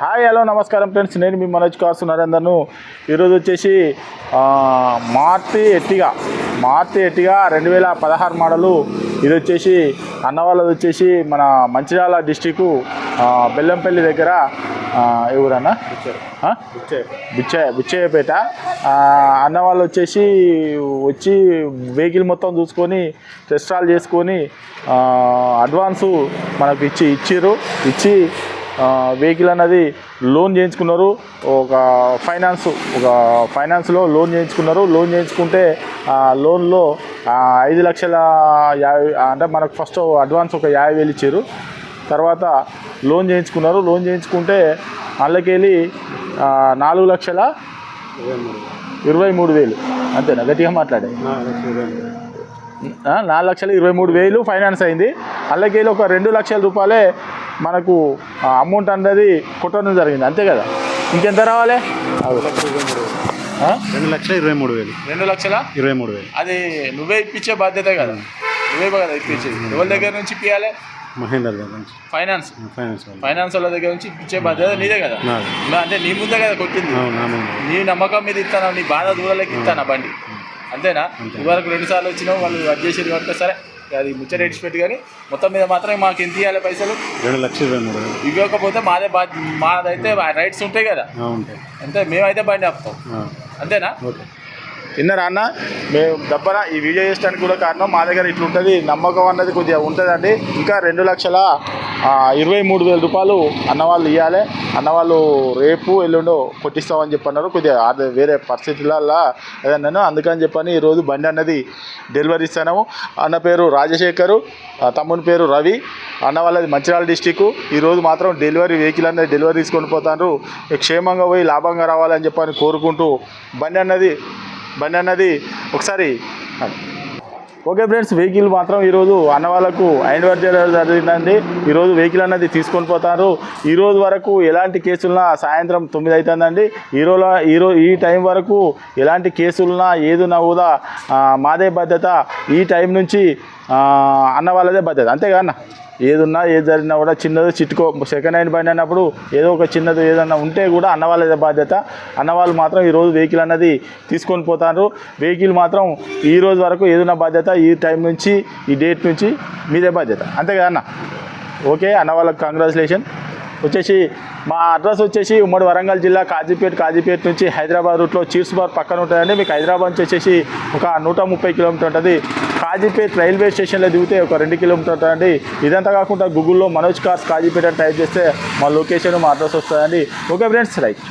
Hi hello నమస్కారం friends. నేను మీ మనోజ్ కాసు నరేందర్ను. ఈరోజు వచ్చేసి మార్తి ఎట్టిగా మార్తి ఎట్టిగా రెండు వేల పదహారు మోడలు. ఇది వచ్చేసి అన్న వాళ్ళది వచ్చేసి మన మంచిర్యాల డిస్టిక్ బెల్లంపల్లి దగ్గర ఆ, ఏ ఊరన్నా? ఆ? బిచ్చయ్య. బిచ్చయ్యపేట. ఆ, అన్న వాళ్ళు వచ్చేసి వచ్చి వెహికల్ మొత్తం చూసుకొని టెస్ట్ రాల్ చేసుకొని అడ్వాన్సు మనకు ఇచ్చి ఇచ్చిర్రు. ఇచ్చి వెహికల్ అన్నది లోన్ చేయించుకున్నారు. ఒక ఫైనాన్స్ ఒక ఫైనాన్స్లో లోన్ చేయించుకున్నారు. లోన్ చేయించుకుంటే ఆ లోన్లో ఐదు లక్షల యాభై అంటే మనకు ఫస్ట్ అడ్వాన్స్ ఒక యాభై వేలు ఇచ్చారు. తర్వాత లోన్ చేయించుకున్నారు. లోన్ చేయించుకుంటే అందులోకెళ్ళి నాలుగు లక్షల ఇరవై మూడు వేలు. అంతేనా గట్టిగా మాట్లాడే. నాలుగు లక్షల ఇరవై మూడు వేలు ఫైనాన్స్ అయింది. అందులోకెళ్ళి ఒక రెండు లక్షల రూపాయలే మనకు ఆ, అమౌంట్ అన్నది కొట్టడం జరిగింది. అంతే కదా? ఇంకెంత రావాలి? రెండు లక్షల ఇరవై మూడు వేలు. రెండు లక్షల ఇరవై మూడు వేలు. అది నువ్వే ఇప్పించే బాధ్యత కదా. నువ్వే కదా ఇప్పించేది. ఎవరి దగ్గర నుంచి ఇప్పించాలి మహేందర్ దగ్గర నుంచి. ఫైనాన్స్. ఫైనాన్స్ వాళ్ళు ఫైనాన్స్ వాళ్ళ దగ్గర నుంచి ఇప్పించే బాధ్యత నీదే కదా. అంటే నీ ముందే కదా కొట్టింది. అవును, నా నమ్మకం మీద ఇస్తాను నీ బాధ దూరాలకి ఇస్తాను బండి? అంతేనా? ఇదివరకు రెండు సార్లు వచ్చినావు వాళ్ళు అది చేసేది కనుక సరే. అది ముచ్చట ఎడిచి పెట్టి కానీ మొత్తం మీద మాత్రం మాకు ఎంత ఇవ్వాలి పైసలు? రెండు లక్షల ఇవ్వకపోతే మాదే బా మాదైతే రైట్స్ ఉంటాయి కదా. ఉంటాయి. అంతే మేమైతే బండి ఆపుతాం. అంతేనా? ఓకే. విన్నారా అన్న? మేము దబ్బన ఈ వీడియో చేసడానికి కూడా కారణం మా దగ్గర ఇట్లుంటుంది నమ్మకం అన్నది కొద్దిగా ఉంటుందండి. ఇంకా రెండు లక్షల ఇరవై మూడు వేల రూపాయలు అన్నవాళ్ళు ఇవ్వాలి అన్నవాళ్ళు రేపు ఎల్లుండో కొట్టిస్తామని చెప్పన్నారు. కొద్దిగా అది వేరే పరిస్థితులల్లో ఏదన్నాను అందుకని చెప్పని ఈరోజు బండి అన్నది డెలివరీ ఇస్తాను అన్న పేరు రాజశేఖరు తమ్ముని పేరు రవి. అన్న వాళ్ళది మంచిర్యాల డిస్టిక్ ఈరోజు మాత్రం డెలివరీ వెహికల్ అనేది డెలివరీ తీసుకొని పోతారు క్షేమంగా పోయి లాభంగా రావాలని చెప్పని కోరుకుంటూ బండి అన్నది బండి అన్నది ఒకసారి. ఓకే ఫ్రెండ్స్ వెహికల్ మాత్రం ఈరోజు అన్న వాళ్ళకు హ్యాండ్ ఓవర్ చేయడం జరిగిందండి. ఈరోజు వెహికల్ అన్నది తీసుకొని పోతారు. ఈరోజు వరకు ఎలాంటి కేసులున్నా సాయంత్రం తొమ్మిది అవుతుందండి ఈరోజు ఈరోజు ఈ ఈ టైం వరకు ఎలాంటి కేసులున్నా ఏదున్నా కూడా మాదే బాధ్యత. ఈ టైం నుంచి అన్న వాళ్ళదే బాధ్యత. అంతేగా అన్న? ఏదున్నా ఏది జరిగినా కూడా చిన్నది చిట్టుకో సెకండ్ హ్యాండ్ బండి అన్నప్పుడు ఏదో ఒక చిన్నది ఏదన్నా ఉంటే కూడా అన్నవాళ్ళ బాధ్యత. అన్నవాళ్ళు మాత్రం ఈరోజు వెహికల్ అన్నది తీసుకొని పోతారు. వెహికల్ మాత్రం ఈ రోజు వరకు ఏదైనా బాధ్యత ఈ టైం నుంచి ఈ డేట్ నుంచి మీదే బాధ్యత. అంతే కదా అన్న? ఓకే అన్న వాళ్ళకి కంగ్రాచులేషన్ వచ్చేసి మా అడ్రస్ వచ్చేసి ఉమ్మడి వరంగల్ జిల్లా కాజీపేట కాజీపేట నుంచి హైదరాబాద్ రూట్లో చీర్స్ బార్ పక్కన ఉంటుందండి. మీకు హైదరాబాద్ నుంచి వచ్చేసి ఒక నూట ముప్పై కిలోమీటర్ ఉంటుంది. కాజీపేట్ రైల్వే స్టేషన్లో దిగితే ఒక రెండు కిలోమీటర్ అండి ఇదంతా కాకుండా గూగుల్లో మనోజ్ కార్స్ కాజీపేట అని టైప్ చేస్తే మా లొకేషన్ మా అడ్రస్ వస్తుందండి. Okay friends right.